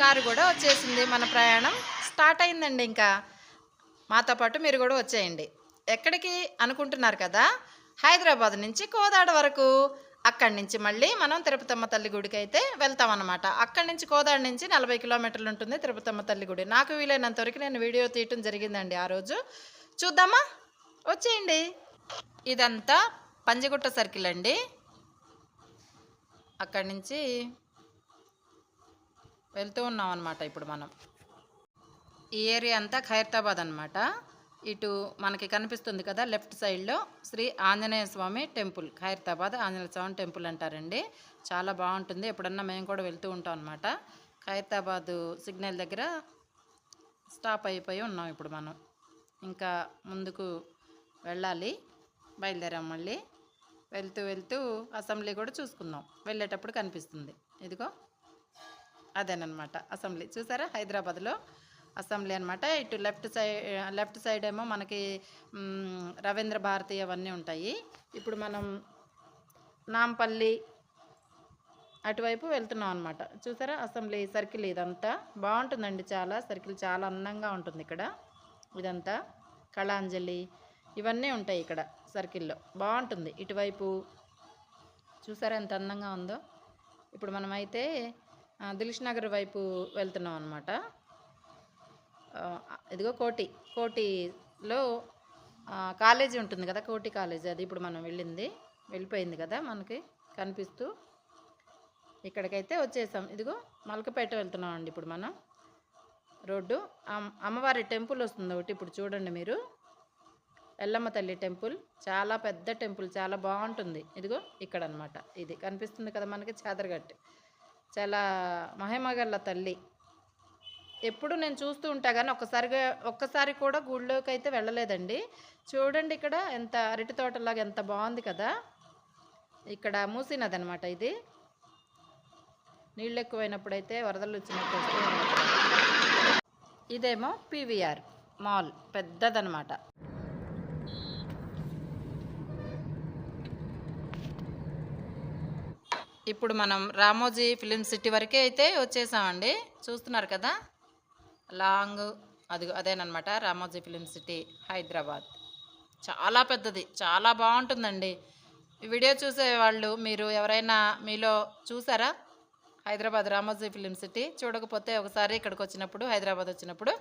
Car కూడా వచ్చేసింది మన ప్రయాణం. స్టార్ట్ అయిందండి ఇంకా. మాతో పాటు మీరు కూడా వచ్చేయండి. ఎక్కడికి అనుకుంటున్నారు కదా? హైదరాబాద్ నుంచి కోదాడ వరకు. అక్కడి నుంచి మళ్ళీ మనం తిరుపతమ్మ తల్లి గుడికి అయితే వెళ్తామన్నమాట అక్కడి నుంచి కోదాడ నుంచి నలభై కిలోమీటర్లు ఉంటుంది తిరుపతమ్మ తల్లి గుడి. నాకు వీలైనంత వరకు నేను వీడియో తీయటం జరిగిందండి ఆ రోజు. చూద్దామా? వచ్చేయండి. ఇదంతా పంజగుట్ట సర్కిల్ అండి. అక్కడి నుంచి వెళ్తూ ఉన్నాం అనమాట ఇప్పుడు మనం. ఈ ఏరియా అంతా ఖైరతాబాద్ అనమాట ఇటు మనకి కనిపిస్తుంది కదా లెఫ్ట్ సైడ్లో శ్రీ ఆంజనేయ స్వామి టెంపుల్. ఖైరతాబాద్ ఆంజనేయ స్వామి టెంపుల్ అంటారండి. చాలా బాగుంటుంది. ఎప్పుడన్నా మేము కూడా వెళ్తూ ఉంటాం అనమాట ఖైరతాబాద్ సిగ్నల్ దగ్గర స్టాప్ అయిపోయి ఉన్నాం ఇప్పుడు మనం. ఇంకా ముందుకు వెళ్ళాలి. బయలుదేరాం మళ్ళీ. వెళ్తూ వెళ్తూ అసెంబ్లీ కూడా చూసుకుందాం. వెళ్ళేటప్పుడు కనిపిస్తుంది. ఇదిగో. అదేనమాట అసెంబ్లీ. చూసారా? హైదరాబాద్లో అసెంబ్లీ అనమాట ఇటు లెఫ్ట్ సైడ్ లెఫ్ట్ సైడ్ ఏమో మనకి రవీంద్ర భారతి అవన్నీ ఉంటాయి. ఇప్పుడు మనం నాంపల్లి అటువైపు వెళ్తున్నాం అనమాట చూసారా? అసెంబ్లీ సర్కిల్ ఇదంతా. బాగుంటుందండి చాలా. సర్కిల్ చాలా అందంగా ఉంటుంది ఇక్కడ. ఇదంతా కళాంజలి ఇవన్నీ ఉంటాయి ఇక్కడ సర్కిల్లో. బాగుంటుంది. ఇటువైపు చూసారా ఎంత అందంగా ఉందో? ఇప్పుడు మనమైతే దిల్ష్ నగర్ వైపు వెళ్తున్నాం అనమాట ఇదిగో కోటి కోటిలో కాలేజీ ఉంటుంది కదా కోటి కాలేజీ అది ఇప్పుడు మనం వెళ్ళింది వెళ్ళిపోయింది కదా మనకి కనిపిస్తూ. ఇక్కడికైతే వచ్చేసాం. ఇదిగో మలకపేట వెళ్తున్నాం అండి ఇప్పుడు మనం. రోడ్డు అమ్- అమ్మవారి టెంపుల్ వస్తుంది ఒకటి ఇప్పుడు చూడండి మీరు. ఎల్లమ్మ తల్లి టెంపుల్ చాలా పెద్ద టెంపుల్ చాలా బాగుంటుంది. ఇదిగో ఇక్కడ అనమాట ఇది కనిపిస్తుంది కదా మనకి చాదరగట్టు. చాలా మహిమగల్ల తల్లి. ఎప్పుడు నేను చూస్తూ ఉంటా కానీ ఒక్కసారిగా ఒక్కసారి కూడా గుళ్ళోకి అయితే వెళ్ళలేదండి. చూడండి ఇక్కడ ఎంత అరటి తోటలాగా ఎంత బాగుంది కదా. ఇక్కడ మూసినది అనమాట ఇది. నీళ్ళు ఎక్కువైనప్పుడైతే వరదలు వచ్చినప్పుడు ఇదేమో పీవీఆర్ మాల్. పెద్దదనమాట ఇప్పుడు మనం రామోజీ ఫిలిం సిటీ వరకే అయితే వచ్చేసామండి. చూస్తున్నారు కదా? లాంగ్ అది అదేనమాట రామోజీ ఫిలిం సిటీ హైదరాబాద్. చాలా పెద్దది చాలా బాగుంటుందండి. వీడియో చూసే వాళ్ళు మీరు ఎవరైనా మీలో చూసారా? హైదరాబాద్ రామోజీ ఫిలిం సిటీ చూడకపోతే ఒకసారి ఇక్కడికి వచ్చినప్పుడు హైదరాబాద్ వచ్చినప్పుడు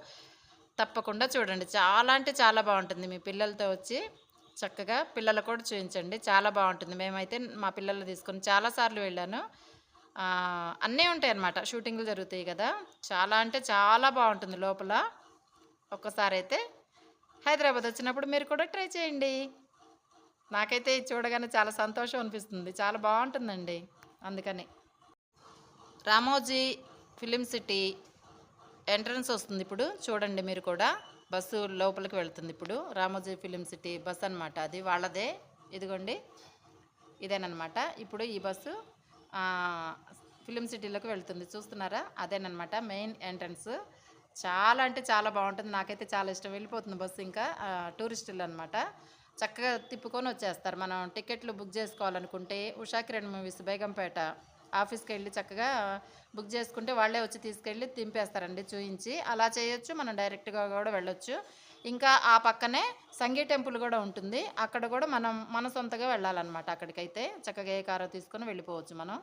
తప్పకుండా చూడండి. చాలా అంటే చాలా బాగుంటుంది. మీ పిల్లలతో వచ్చి చక్కగా పిల్లలు కూడా చూపించండి చాలా బాగుంటుంది. మేమైతే మా పిల్లలు తీసుకొని చాలాసార్లు వెళ్ళాను. అన్నీ ఉంటాయి అన్నమాట షూటింగ్లు జరుగుతాయి కదా. చాలా అంటే చాలా బాగుంటుంది లోపల. ఒక్కసారి అయితే హైదరాబాద్ వచ్చినప్పుడు మీరు కూడా ట్రై చేయండి. నాకైతే ఇది చూడగానే చాలా సంతోషం అనిపిస్తుంది. చాలా బాగుంటుందండి. అందుకని. రామోజీ ఫిలిం సిటీ ఎంట్రన్స్ వస్తుంది ఇప్పుడు. చూడండి మీరు కూడా. బస్సు లోపలికి వెళ్తుంది ఇప్పుడు. రామోజీ ఫిలిం సిటీ బస్ అనమాట అది వాళ్ళదే. ఇదిగోండి. ఇదేనమాట ఇప్పుడు ఈ బస్సు ఫిలిం సిటీలోకి వెళ్తుంది. చూస్తున్నారా? అదేనమాట మెయిన్ ఎంట్రన్స్. చాలా అంటే చాలా బాగుంటుంది. నాకైతే చాలా ఇష్టం. వెళ్ళిపోతుంది బస్సు ఇంకా టూరిస్టులు అనమాట చక్కగా తిప్పుకొని వచ్చేస్తారు. మనం టికెట్లు బుక్ చేసుకోవాలనుకుంటే ఉషా కిరణ్ మూవీస్ బేగంపేట ఆఫీస్కి వెళ్ళి చక్కగా బుక్ చేసుకుంటే వాళ్ళే వచ్చి తీసుకెళ్ళి దింపేస్తారండి చూయించి. అలా చేయొచ్చు మనం డైరెక్ట్గా కూడా వెళ్ళొచ్చు. ఇంకా ఆ పక్కనే సంగీ టెంపుల్ కూడా ఉంటుంది. అక్కడ కూడా మనం మన సొంతగా వెళ్ళాలన్నమాట అక్కడికైతే. చక్కగా ఏ కారో తీసుకొని వెళ్ళిపోవచ్చు మనం.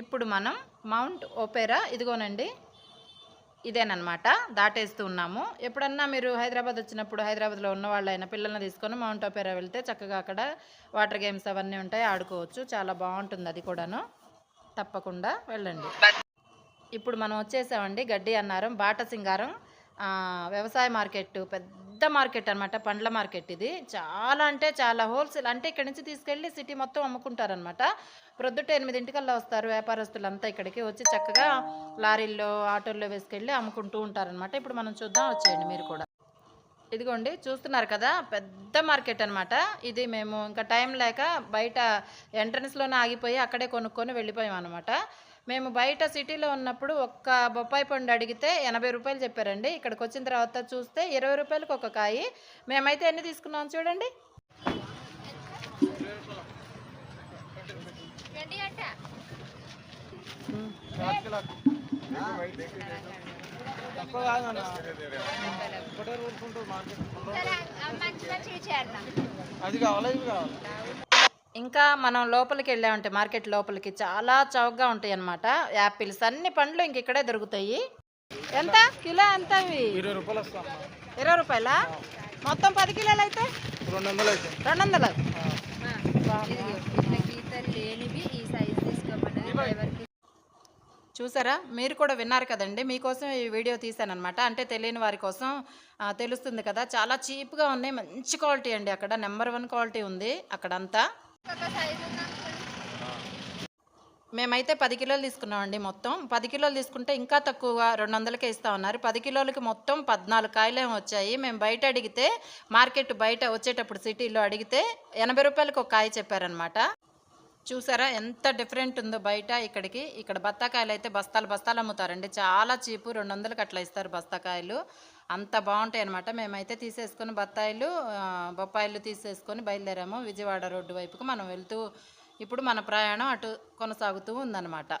ఇప్పుడు మనం మౌంట్ ఓపెరా ఇదిగోనండి. ఇదేనమాట దాటేస్తూ ఉన్నాము. ఎప్పుడన్నా మీరు హైదరాబాద్ వచ్చినప్పుడు హైదరాబాద్లో ఉన్న వాళ్ళైనా పిల్లల్ని తీసుకొని మౌంట్ ఓపెరా వెళ్తే చక్కగా అక్కడ వాటర్ గేమ్స్ అవన్నీ ఉంటాయి ఆడుకోవచ్చు. చాలా బాగుంటుంది అది కూడాను. తప్పకుండా వెళ్ళండి. ఇప్పుడు మనం వచ్చేసామండి. గడ్డి అన్నారం బాట సింగారం వ్యవసాయ మార్కెట్ పెద్ద పెద్ద మార్కెట్ అనమాట పండ్ల మార్కెట్ ఇది. చాలా అంటే చాలా హోల్సేల్ అంటే ఇక్కడ నుంచి తీసుకెళ్ళి సిటీ మొత్తం అమ్ముకుంటారనమాట ప్రొద్దుట ఎనిమిదింటికల్లా వస్తారు వ్యాపారస్తులు అంతా ఇక్కడికి వచ్చి చక్కగా లారీల్లో ఆటోల్లో వేసుకెళ్ళి అమ్ముకుంటూ ఉంటారనమాట ఇప్పుడు మనం చూద్దాం వచ్చేయండి మీరు కూడా. ఇదిగోండి చూస్తున్నారు కదా పెద్ద మార్కెట్ అనమాట ఇది మేము ఇంకా టైం లేక బయట ఎంట్రన్స్లోనే ఆగిపోయి అక్కడే కొనుక్కొని వెళ్ళిపోయాం అనమాట మేము బయట సిటీలో ఉన్నప్పుడు ఒక్క బొప్పాయి పండు అడిగితే ఎనభై రూపాయలు చెప్పారండి. ఇక్కడికి వచ్చిన తర్వాత చూస్తే ఇరవై రూపాయలకు ఒక కాయి. మేమైతే ఎన్ని తీసుకున్నాం చూడండి. తక్కువ కాదన్న ఒకటే రూల్స్ మార్కెట్ మంచి మంచిగా చేయాలి అది కావాలా ఇవి కావాలి? ఇంకా మనం లోపలికి వెళ్ళామంటే మార్కెట్ లోపలికి చాలా చౌకగా ఉంటాయి అన్నమాట యాపిల్స్ అన్ని పండ్లు ఇంక ఇక్కడే దొరుకుతాయి. ఎంత? కిలో ఎంత ఇవి ఇరవై రూపాయలు మొత్తం పది కిలోలు అయితే? రెండు వందలు. రెండు చూసారా? మీరు కూడా విన్నారు కదండి. మీకోసం ఈ వీడియో తీశానమాట అంటే తెలియని వారి కోసం తెలుస్తుంది కదా. చాలా చీప్గా ఉన్నాయి. మంచి క్వాలిటీ అండి అక్కడ. నెంబర్ వన్ క్వాలిటీ ఉంది అక్కడంతా. మేమైతే పది కిలోలు తీసుకున్నామండి మొత్తం. పది కిలోలు తీసుకుంటే ఇంకా తక్కువగా రెండు వందలకే ఇస్తా ఉన్నారు. పది కిలోలకి మొత్తం పద్నాలుగు కాయలేమో వచ్చాయి. మేము బయట అడిగితే మార్కెట్ బయట వచ్చేటప్పుడు సిటీలో అడిగితే ఎనభై రూపాయలకు ఒక కాయ చెప్పారనమాట చూసారా ఎంత డిఫరెంట్ ఉందో బయట ఇక్కడికి. ఇక్కడ బత్తాకాయలు అయితే బస్తాలు బస్తాలు అమ్ముతారండి. చాలా చీపు రెండు వందలకి అట్లా ఇస్తారు బస్తాకాయలు అంత బాగుంటాయి అనమాట మేమైతే తీసేసుకొని బత్తాయిలు బొప్పాయిలు తీసేసుకొని బయలుదేరాము విజయవాడ రోడ్డు వైపుకు. మనం వెళ్తూ ఇప్పుడు మన ప్రయాణం అటు కొనసాగుతూ ఉందన్నమాట.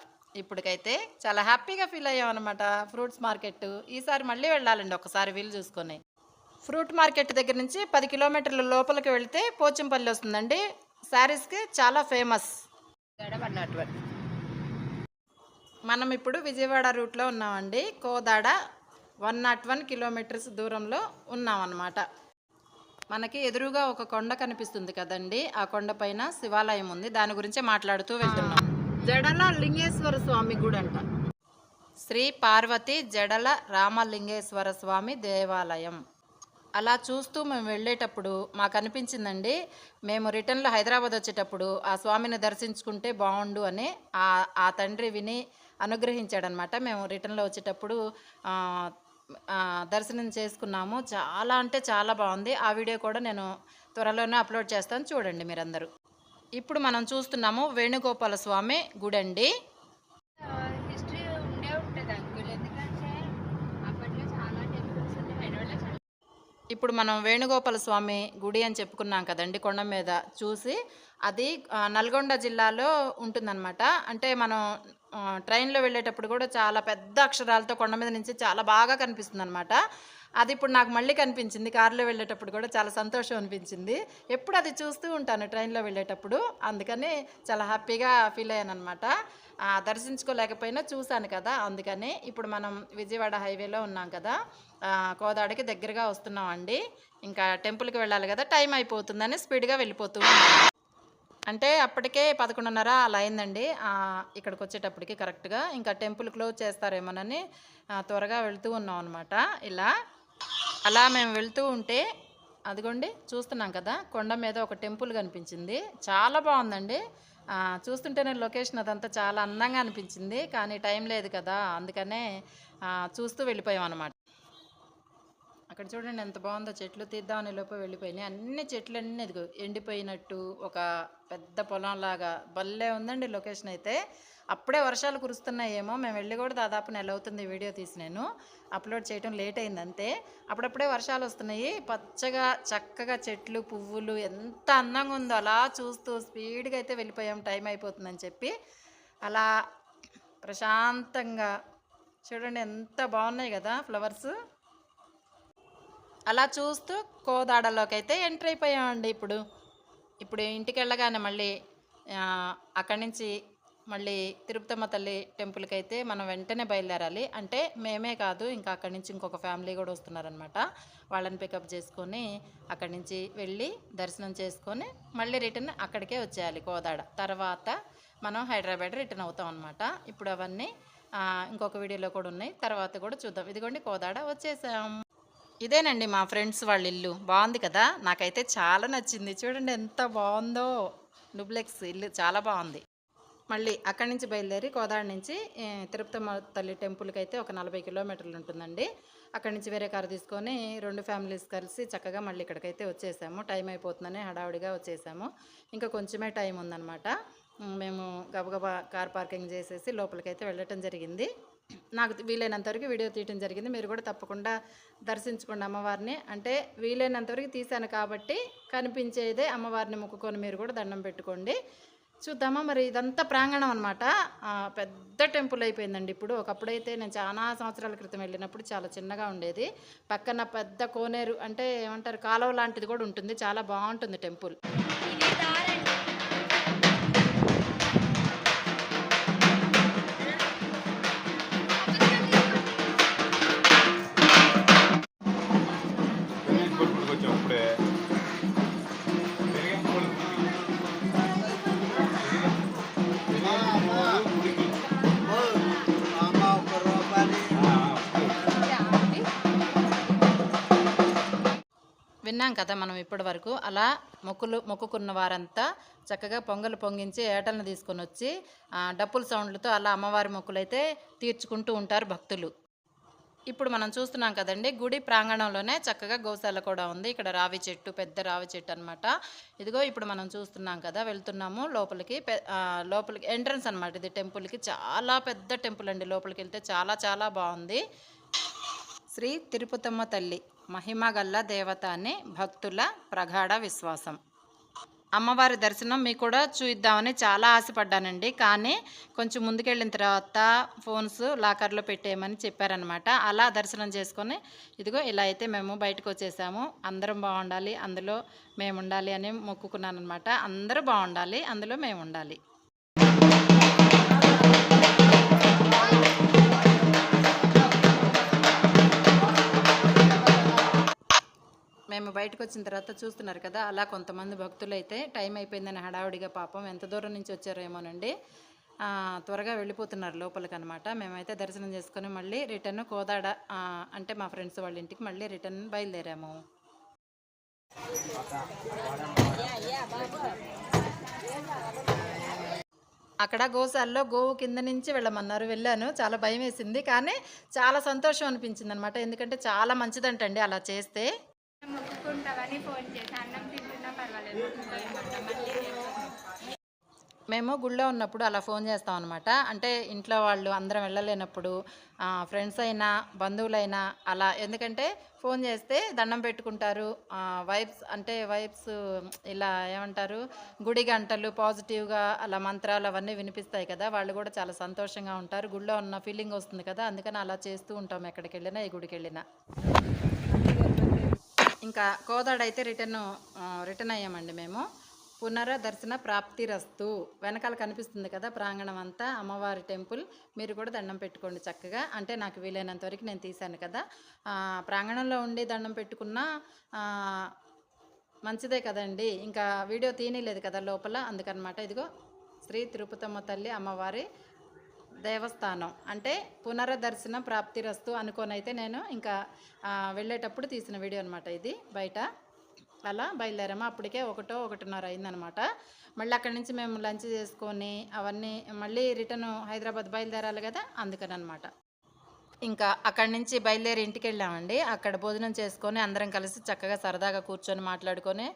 ఇప్పటికైతే చాలా హ్యాపీగా ఫీల్ అయ్యామన్నమాట. Fruits market. ఈసారి మళ్ళీ వెళ్ళాలండి ఒకసారి వీలు చూసుకొని. ఫ్రూట్ మార్కెట్ దగ్గర నుంచి పది కిలోమీటర్ల లోపలికి వెళ్తే పోచంపల్లి వస్తుందండి. శారీస్కి చాలా ఫేమస్. మనం ఇప్పుడు విజయవాడ రూట్లో ఉన్నామండి. Kodad one not one kilometres దూరంలో ఉన్నామన్నమాట. మనకి ఎదురుగా ఒక కొండ కనిపిస్తుంది కదండి. ఆ కొండ పైన శివాలయం ఉంది. దాని గురించి మాట్లాడుతూ వెళ్తున్నాం. జడల లింగేశ్వర స్వామి గుడి అంట. శ్రీ పార్వతి జడల రామలింగేశ్వర స్వామి దేవాలయం. అలా చూస్తూ మేము వెళ్ళేటప్పుడు మాకు అనిపించిందండి మేము రిటర్న్లో హైదరాబాద్ వచ్చేటప్పుడు ఆ స్వామిని దర్శించుకుంటే బాగుండు అని ఆ ఆ తండ్రి విని అనుగ్రహించాడనమాట మేము రిటర్న్లో వచ్చేటప్పుడు దర్శనం చేసుకున్నాము. చాలా అంటే చాలా బాగుంది. ఆ వీడియో కూడా నేను త్వరలోనే అప్లోడ్ చేస్తాను. చూడండి మీరందరూ. ఇప్పుడు మనం చూస్తున్నాము వేణుగోపాల స్వామి గుడండి అండి హిస్టరీ ఉండే ఉంటుంది అంకుల్ ఎందుకంటే అప్పట్లో చాలా టెంపుల్స్ ఉన్నాయి హైదరాబాద్లో చాలా ఇప్పుడు మనం వేణుగోపాల స్వామి గుడి అని చెప్పుకున్నాం కదండి కొండ మీద చూసి అది నల్గొండ జిల్లాలో ఉంటుందన్నమాట. అంటే మనం ట్రైన్లో వెళ్ళేటప్పుడు కూడా చాలా పెద్ద అక్షరాలతో కొండ మీద నుంచి చాలా బాగా కనిపిస్తుంది అనమాట అది ఇప్పుడు నాకు మళ్ళీ కనిపించింది. కారులో వెళ్ళేటప్పుడు కూడా చాలా సంతోషం అనిపించింది. ఎప్పుడు అది చూస్తూ ఉంటాను ట్రైన్లో వెళ్ళేటప్పుడు. అందుకని చాలా హ్యాపీగా ఫీల్ అయ్యాను అనమాట దర్శించుకోలేకపోయినా చూశాను కదా అందుకని ఇప్పుడు మనం విజయవాడ హైవేలో ఉన్నాం కదా. కోదాడికి దగ్గరగా వస్తున్నాం అండి ఇంకా టెంపుల్కి వెళ్ళాలి కదా టైం అయిపోతుందని స్పీడ్గా వెళ్ళిపోతూ అంటే అప్పటికే పదకొండున్నర అలా అయిందండి. ఇక్కడికి వచ్చేటప్పటికి కరెక్ట్గా ఇంకా టెంపుల్ క్లోజ్ చేస్తారేమోనని త్వరగా వెళ్తూ ఉన్నాం అనమాట ఇలా అలా మేము వెళ్తూ ఉంటే అదిగోండి చూస్తున్నాం కదా కొండ మీద ఒక టెంపుల్ కనిపించింది. చాలా బాగుందండి. చూస్తుంటేనే లొకేషన్ అదంతా చాలా అందంగా అనిపించింది. కానీ టైం లేదు కదా అందుకనే చూస్తూ వెళ్ళిపోయాం అనమాట అక్కడ చూడండి ఎంత బాగుందో చెట్లు తీద్దామని లోపు వెళ్ళిపోయినాయి. అన్ని చెట్లు అన్నీ ఇదిగో ఎండిపోయినట్టు ఒక పెద్ద పొలంలాగా భలే ఉందండి లొకేషన్ అయితే. అప్పుడే వర్షాలు కురుస్తున్నాయేమో. మేము వెళ్ళి కూడా దాదాపు నెల అవుతుంది వీడియో తీసి నేను. అప్లోడ్ చేయడం లేట్ అయింది అంతే. అప్పుడప్పుడే వర్షాలు వస్తున్నాయి. పచ్చగా చక్కగా చెట్లు పువ్వులు ఎంత అందంగా ఉందో అలా చూస్తూ స్పీడ్గా అయితే వెళ్ళిపోయాం. టైం అయిపోతుందని చెప్పి. అలా ప్రశాంతంగా చూడండి ఎంత బాగున్నాయి కదా ఫ్లవర్స్. అలా చూస్తూ కోదాడలోకి అయితే ఎంటర్ అయిపోయామండి ఇప్పుడు. ఇప్పుడు ఇంటికి వెళ్ళగానే మళ్ళీ అక్కడి నుంచి మళ్ళీ తిరుపతమ్మ తల్లి టెంపుల్కి అయితే మనం వెంటనే బయలుదేరాలి. అంటే మేమే కాదు ఇంకా అక్కడి నుంచి ఇంకొక ఫ్యామిలీ కూడా వస్తున్నారనమాట వాళ్ళని పికప్ చేసుకొని అక్కడి నుంచి వెళ్ళి దర్శనం చేసుకొని మళ్ళీ రిటర్న్ అక్కడికే వచ్చేయాలి కోదాడ. తర్వాత మనం హైదరాబాద్ రిటర్న్ అవుతాం అనమాట ఇప్పుడు అవన్నీ ఇంకొక వీడియోలో కూడా ఉన్నాయి. తర్వాత కూడా చూద్దాం. ఇదిగోండి కోదాడ వచ్చేసాం. ఇదేనండి మా ఫ్రెండ్స్ వాళ్ళ ఇల్లు. బాగుంది కదా? నాకైతే చాలా నచ్చింది. చూడండి ఎంత బాగుందో. డూప్లెక్స్ ఇల్లు చాలా బాగుంది. మళ్ళీ అక్కడి నుంచి బయలుదేరి కోదాడ నుంచి తిరుపతి తల్లి టెంపుల్కి అయితే ఒక నలభై కిలోమీటర్లు ఉంటుందండి. అక్కడి నుంచి వేరే కారు తీసుకొని రెండు ఫ్యామిలీస్ కలిసి చక్కగా మళ్ళీ ఇక్కడికైతే వచ్చేసాము. టైం అయిపోతుందని హడావుడిగా వచ్చేసాము. ఇంకా కొంచెమే టైం ఉందన్నమాట. మేము గబగబా కార్ పార్కింగ్ చేసేసి లోపలికైతే వెళ్ళటం జరిగింది. నాకు వీలైనంత వరకు వీడియో తీయటం జరిగింది. మీరు కూడా తప్పకుండా దర్శించుకోండి అమ్మవారిని. అంటే వీలైనంత వరకు తీశాను కాబట్టి కనిపించేదే అమ్మవారిని మొక్కుకొని మీరు కూడా దండం పెట్టుకోండి. చూద్దామా? మరి ఇదంతా ప్రాంగణం అనమాట పెద్ద టెంపుల్ అయిపోయిందండి ఇప్పుడు. ఒకప్పుడైతే నేను చాలా సంవత్సరాల క్రితం వెళ్ళినప్పుడు చాలా చిన్నగా ఉండేది. పక్కన పెద్ద కోనేరు అంటే ఏమంటారు? కాలువ లాంటిది కూడా ఉంటుంది. చాలా బాగుంటుంది టెంపుల్. విన్నాం కదా మనం ఇప్పటి వరకు. అలా మొక్కులు మొక్కుకున్న వారంతా చక్కగా పొంగలు పొంగించి ఏటలను తీసుకొని వచ్చి డప్పుల సౌండ్లతో అలా అమ్మవారి మొక్కులైతే తీర్చుకుంటూ ఉంటారు భక్తులు. ఇప్పుడు మనం చూస్తున్నాం కదండి గుడి ప్రాంగణంలోనే చక్కగా గోశాల కూడా ఉంది. ఇక్కడ రావి చెట్టు పెద్ద రావి చెట్టు అనమాట ఇదిగో ఇప్పుడు మనం చూస్తున్నాం కదా వెళ్తున్నాము లోపలికి. లోపలికి ఎంట్రన్స్ అనమాట ఇది టెంపుల్కి. చాలా పెద్ద టెంపుల్ అండి లోపలికి వెళ్తే. చాలా చాలా బాగుంది. శ్రీ తిరుపతమ్మ తల్లి. మహిమగల్ల దేవత అని భక్తుల ప్రగాఢ విశ్వాసం. అమ్మవారి దర్శనం మీకు కూడా చూద్దామని చాలా ఆశపడ్డానండి. కానీ కొంచెం ముందుకెళ్ళిన తర్వాత ఫోన్స్ లాకర్లో పెట్టేయమని చెప్పారనమాట అలా దర్శనం చేసుకొని ఇదిగో ఇలా అయితే మేము బయటకు వచ్చేసాము. అందరం బాగుండాలి అందులో మేము ఉండాలి అని మొక్కుకున్నాను అనమాట అందరూ బాగుండాలి అందులో మేము ఉండాలి మేము బయటకు వచ్చిన తర్వాత చూస్తున్నారు కదా అలా కొంతమంది భక్తులు అయితే టైం అయిపోయిందని హడావుడిగా పాపం ఎంత దూరం నుంచి వచ్చారేమోనండి. త్వరగా వెళ్ళిపోతున్నారు లోపలికి అనమాట మేమైతే దర్శనం చేసుకొని మళ్ళీ రిటర్న్ కోదాడ అంటే మా ఫ్రెండ్స్ వాళ్ళ ఇంటికి మళ్ళీ రిటర్న్ బయలుదేరాము. అక్కడ గోశాలలో గోవు కింద నుంచి వెళ్ళమన్నారు. వెళ్ళాను. చాలా భయం వేసింది కానీ చాలా సంతోషం అనిపించింది అనమాట ఎందుకంటే చాలా మంచిదంటండి అలా చేస్తే. ఉంటావని ఫోన్ చేసి అన్నం తింటున్నా పర్వాలేదు. మళ్ళీ మేము గుళ్ళో ఉన్నప్పుడు అలా ఫోన్ చేస్తాం అనమాట అంటే ఇంట్లో వాళ్ళు అందరం వెళ్ళలేనప్పుడు ఫ్రెండ్స్ అయినా బంధువులైనా అలా. ఎందుకంటే ఫోన్ చేస్తే దండం పెట్టుకుంటారు. వైబ్స్ అంటే వైబ్స్ ఇలా ఏమంటారు? గుడి గంటలు పాజిటివ్గా అలా మంత్రాలు అవన్నీ వినిపిస్తాయి కదా. వాళ్ళు కూడా చాలా సంతోషంగా ఉంటారు. గుళ్ళో ఉన్న ఫీలింగ్ వస్తుంది కదా. అందుకని అలా చేస్తూ ఉంటాం ఎక్కడికి వెళ్ళినా ఈ గుడికి వెళ్ళినా ఇంకా కోదాడ అయితే రిటర్న్ రిటర్న్ అయ్యామండి మేము. పునరదర్శన ప్రాప్తిరస్తు వెనకాల కనిపిస్తుంది కదా ప్రాంగణం అంతా అమ్మవారి టెంపుల్. మీరు కూడా దండం పెట్టుకోండి చక్కగా. అంటే నాకు వీలైనంత వరకు నేను తీశాను కదా. ప్రాంగణంలో ఉండి దండం పెట్టుకున్నా మంచిదే కదండి. ఇంకా వీడియో తీయలేదు కదా లోపల. అందుకనమాట ఇదిగో శ్రీ తిరుపతమ్మ తల్లి అమ్మవారి దేవస్థానం. అంటే పునరదర్శన ప్రాప్తిరస్తు అనుకోనైతే నేను ఇంకా వెళ్ళేటప్పుడు తీసిన వీడియో అనమాట ఇది బయట. అలా బయలుదేరాము. అప్పటికే ఒకటో ఒకటిన్నర అయిందనమాట మళ్ళీ అక్కడి నుంచి మేము లంచ్ చేసుకొని అవన్నీ మళ్ళీ రిటర్న్ హైదరాబాద్ బయలుదేరాలి కదా అందుకని అనమాట ఇంకా అక్కడి నుంచి బయలుదేరి ఇంటికి వెళ్ళామండి. అక్కడ భోజనం చేసుకొని అందరం కలిసి చక్కగా సరదాగా కూర్చొని మాట్లాడుకొని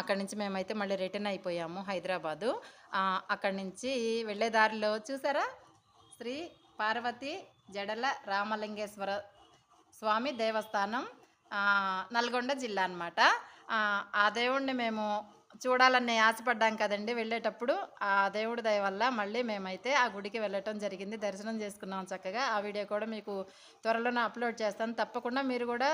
అక్కడి నుంచి మేమైతే మళ్ళీ రిటర్న్ అయిపోయాము హైదరాబాదు. అక్కడి నుంచి వెళ్ళే దారిలో చూసారా? శ్రీ పార్వతి జడల రామలింగేశ్వర స్వామి దేవస్థానం నల్గొండ జిల్లా అనమాట ఆ దేవుణ్ణి మేము చూడాలని ఆశపడ్డాం కదండి వెళ్ళేటప్పుడు. ఆ దేవుడి దయ వల్ల మళ్ళీ మేమైతే ఆ గుడికి వెళ్ళటం జరిగింది. దర్శనం చేసుకున్నాం చక్కగా. ఆ వీడియో కూడా మీకు త్వరలోనే అప్లోడ్ చేస్తాను. తప్పకుండా మీరు కూడా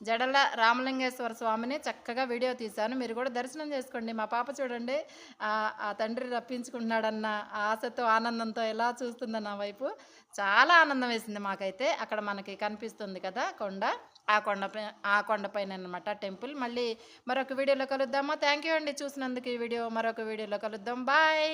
జడల రామలింగేశ్వర స్వామిని చక్కగా వీడియో తీశాను. మీరు కూడా దర్శనం చేసుకోండి. మా పాప చూడండి ఆ తండ్రి రప్పించుకుంటున్నాడన్న ఆశతో ఆనందంతో ఎలా చూస్తుందో నా వైపు. చాలా ఆనందం వేసింది మాకైతే. అక్కడ మనకి కనిపిస్తుంది కదా కొండ. ఆ కొండ ఆ కొండపైన అనమాట టెంపుల్. మళ్ళీ మరొక వీడియోలో కలుద్దామా. థ్యాంక్ యూ అండి చూసినందుకు ఈ వీడియో మరొక వీడియోలో కలుద్దాం. బాయ్.